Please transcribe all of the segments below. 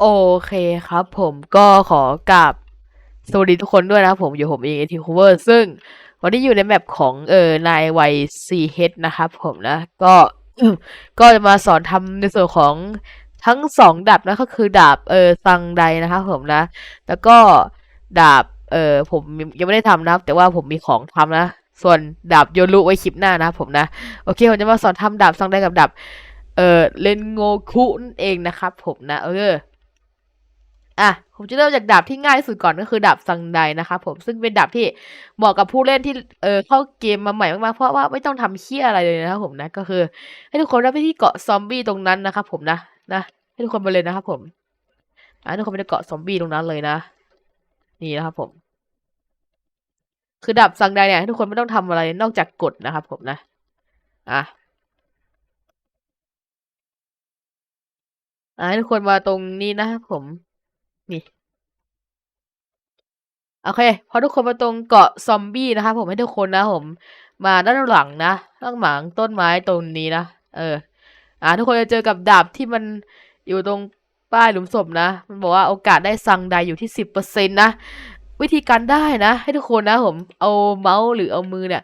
โอเคครับผมก็ขอกราบสวัสดีทุกคนด้วยนะครับผมอยู่ผมเองเอทีคูเวอร์ซึ่งวันนี้อยู่ในแมปของเออนายวัยซีเฮดนะครับผมนะ ก็ก็จะมาสอนทำในส่วนของทั้งสองดาบนะก็คือดาบเออซังไดนะครับผมนะ แล้วก็ดาบเออผมยังไม่ได้ทำนะครับ แต่ว่าผมมีของทำนะ ส่วนดาบโยรุไว้คลิปหน้านะผมนะ โอเคผมจะมาสอนทำดาบซังไดกับดาบเออเลนโงคุนเองนะครับผมนะ เออ อะผมจะเริ่มจากดาบที่ง่ายที่สุดก่อนก็คือดาบซังไดนะครับผมซึ่งเป็นดาบที่เหมาะกับผู้เล่นที่เออเข้าเกมมาใหม่มากๆเพราะว่าไม่ต้องทำเคี้ยอะไรเลยนะครับผมนะก็คือ ให้ทุกคนได้ไปที่เกาะซอมบี้ตรงนั้นนะครับผมนะนะให้ทุกคนไปเลยนะครับผมอะทุกคนไปที่เกาะซอมบี้ตรงนั้นเลยนะ นี่นะครับผม คือดาบซังไดเนี่ยให้ทุกคนไม่ต้องทำอะไรนอกจากกดนะครับผมนะอะอะให้ทุกคนมาตรงนี้นะครับผม นี่ โอเค พอทุกคนมาตรงเกาะซอมบี้นะครับผมให้ทุกคนนะผม มาด้านหลังนะข้างหลังต้นไม้ตรงนี้นะ เออ อ่า ทุกคนจะเจอกับดาบที่มันอยู่ตรงป้ายหลุมศพนะ มันบอกว่าโอกาสได้ซังไดอยู่ที่สิบเปอร์เซ็นต์นะ วิธีการได้นะ ให้ทุกคนนะผม เอาเมาส์หรือเอามือเนี่ย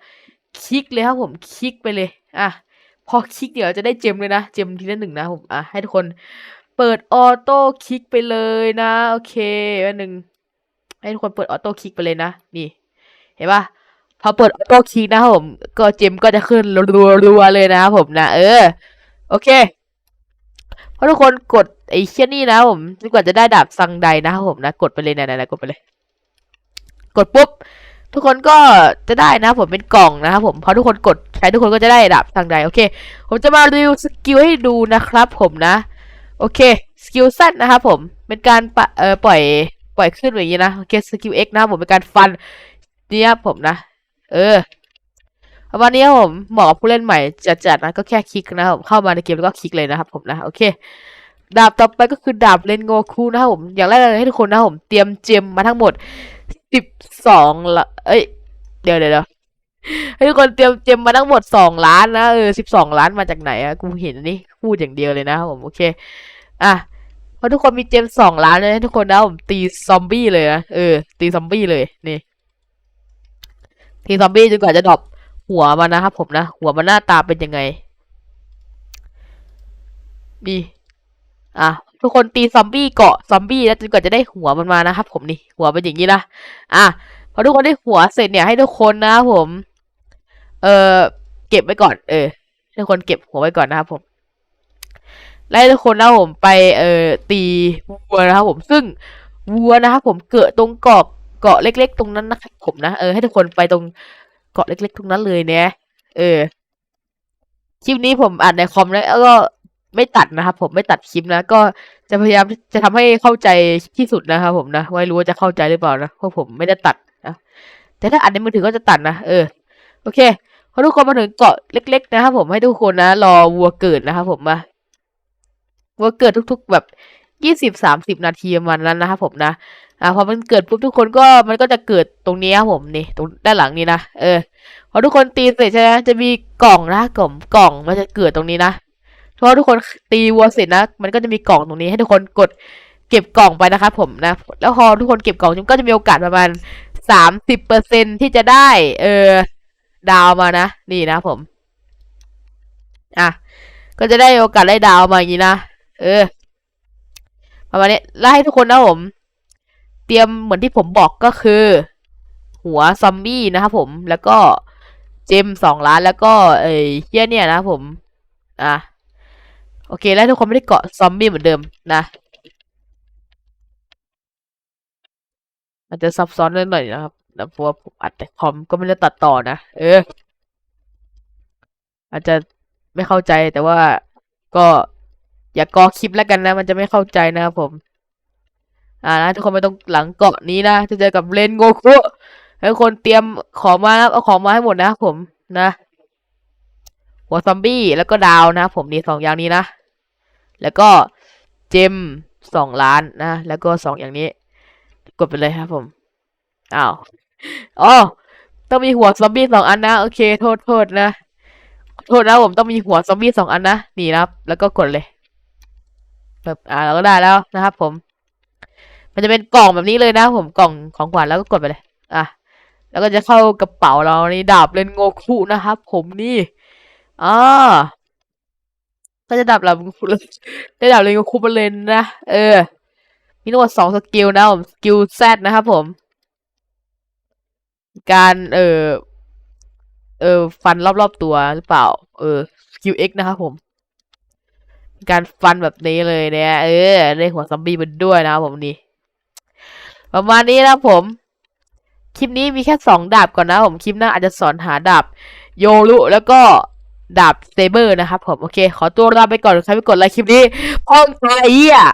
คลิกเลยครับผมคลิกไปเลย อะ พอคลิกเดี๋ยวจะได้เจมเลยนะ เจมทีละหนึ่งนะผม อะให้ทุกคน เปิดออโต้คลิกไปเลยนะ โอเคอันหนึ่งให้ทุกคนเปิดออโต้คลิกไปเลยนะ นี่ เห็นปะพอเปิดออโต้คลิกนะครับผม ก็เจมก็จะขึ้นรัวๆเลยนะครับผมนะ เออ โอเคพอทุกคนกดไอ้เชี่ยนี่นะผมจนกว่าจะได้ดาบซังไดนะครับผมนะ กดไปเลยนะๆกดไปเลย กดปุ๊บ ทุกคนก็จะได้นะครับผมเป็นกล่องนะครับผมพอทุกคนกดใช้ทุกคนก็จะได้ดาบซังไดโอเค ผมจะมารีวิวสกิลให้ดูนะครับผมนะ โอเคสกิลสั้นนะครับผมเป็นการปะเอ่อปล่อยปล่อยขึ้นอย่างนี้นะโอเคสกิล X นะครับผมเป็นการฟันนี่ครับผมนะ เออประมาณนี้ครับผมเหมาะกับผู้เล่นใหม่จัดๆนะก็แค่คลิกนะครับผมเข้ามาในเกมแล้วก็คลิกเลยนะครับผมนะโอเคดาบต่อไปก็คือดาบเลนโงคูนะครับผมอย่างแรกเลยให้ทุกคนนะครับผมเตรียมเจมมาทั้งหมดสิบสองละเอ้ยเดี๋ยวเดี๋ยวเดี๋ยวให้ทุกคนเตรียมเจมมาทั้งหมดสองล้านนะเออสิบสองล้านมาจากไหนอะกูเห็นอันนี้พูดอย่างเดียวเลยนะครับผมโอเค อะเพราะทุกคนมีเจมสองล้านเลยทุกคนนะผมตีซอมบี้เลยนะเออ ตีซอมบี้เลยนี่ตีซอมบี้จนกว่าจะดรอปหัวมันนะครับผมนะหัวมันหน้าตาเป็นยังไงนี่อะทุกคนตีซอมบี้เกาะซอมบี้แล้วจนกว่าจะได้หัวมันมานะครับผมนี่หัวเป็นอย่างนี้นะอะพอทุกคนได้หัวเสร็จเนี่ยให้ทุกคนนะครับผม เออเก็บไว้ก่อน เออทุกคนเก็บหัวไว้ก่อนนะครับผม ไล่ทุกคนนะผมไปเอ่อตีวัวนะครับผมซึ่งวัวนะครับผมเกิดตรงเกาะเกาะเล็ก ๆ ตรงนั้นนะครับผมนะเออให้ทุกคนไปตรงเกาะเล็ก ๆ ตรงนั้นเลยเนี่ยเออคลิปนี้ผมอ่านในคอมแล้วก็ไม่ตัดนะครับผมไม่ตัดคลิปนะก็จะพยายามจะทำให้เข้าใจที่สุดนะครับผมนะไม่รู้ว่าจะเข้าใจหรือเปล่านะเพราะผมไม่ได้ตัดนะแต่ถ้าอ่านในมือถือก็จะตัดนะเออโอเคพอทุกคนมาถึงเกาะเล็ก ๆ นะครับผมให้ทุกคนนะ รอวัวเกิดนะครับผมมา ว่าเกิดทุกๆแบบยี่สิบสามสิบนาทีประมาณนั้นนะครับผมนะ อ่าพอมันเกิดปุ๊บทุกคนก็มันก็จะเกิดตรงนี้ครับผมนี่ตรงด้านหลังนี้นะเออพอทุกคนตีเสร็จใช่ไหมจะมีกล่องนะกล่องกล่องมันจะเกิดตรงนี้นะเพราะทุกคนตีวัวเสร็จนะ มันก็จะมีกล่องตรงนี้ให้ทุกคนกดเก็บกล่องไปนะครับผมนะ แล้วพอทุกคนเก็บกล่องมันก็จะมีโอกาสประมาณสามสิบเปอร์เซ็นที่จะได้ เออดาวมานะ นี่นะผม อะ ก็จะได้โอกาสได้ดาวมาอย่างนี้นะ เออประมาณนี้แล้วให้ทุกคนนะผม เตรียมเหมือนที่ผมบอกก็คือ หัวซอมบี้นะครับผม แล้วก็เจมสองล้านแล้วก็เอ้ยเฮียเนี่ยนะครับผม อะโอเค แล้วทุกคนไม่ได้เกาะซอมบี้เหมือนเดิมนะมันจะซับซ้อนนิดหน่อยนะครับนะเพราะว่าผมอัดแต่คอมก็ไม่ได้ตัดต่อนะ เออ อาจจะไม่เข้าใจแต่ว่าก็ อย่ากอคลิปแล้วกันนะ มันจะไม่เข้าใจนะครับผม อ่านะทุกคนไม่ต้องหลังเกาะนี้นะจะเจอกับเลนโงคุให้ทุกคนเตรียมของมานะครับเอาของมาให้หมดนะครับผมนะ หัวซอมบี้แล้วก็ดาวนะครับผมนี่สองอย่างนี้นะ แล้วก็เจมสองล้านนะ แล้วก็สองอย่างนี้ กดไปเลยครับผมอ้าวอ๋อต้องมีหัวซอมบี้สองอันนะโอเค โทษโทษนะ โทษนะผมต้องมีหัวซอมบี้สองอันนะนี่นะครับ แล้วก็กดเลย แบบอ่าเราก็ได้แล้วนะครับ ผม มันจะเป็นกล่องแบบนี้เลยนะผมกล่องของขวัญแล้วก็กดไปเลย อะแล้วก็จะเข้ากระเป๋าเรานี่ดาบเลนโงคุนะครับผมนี่อ่าก็จะดาบเราได้ดาบเลนโงคุมาเลยนะ เออ มีทั้งหมดสองสกิลนะผม สกิลแซดนะครับผม การ เออ เออ ฟันรอบๆตัวหรือเปล่า เออ สกิลเอ็กนะครับผม การฟันแบบนี้เลยเนี่ยเออได้หัวซอมบี้มันด้วยนะผมนี่ประมาณนี้นะผม คลิปนี้มีแค่สองดาบก่อนนะผมคลิปหน้าอาจจะสอนหาดาบโยรุแล้วก็ดาบเซเบอร์นะครับผม โอเค ขอตัวลาไปก่อนใครไม่กดไลค์คลิปนี้พ้องใจอะ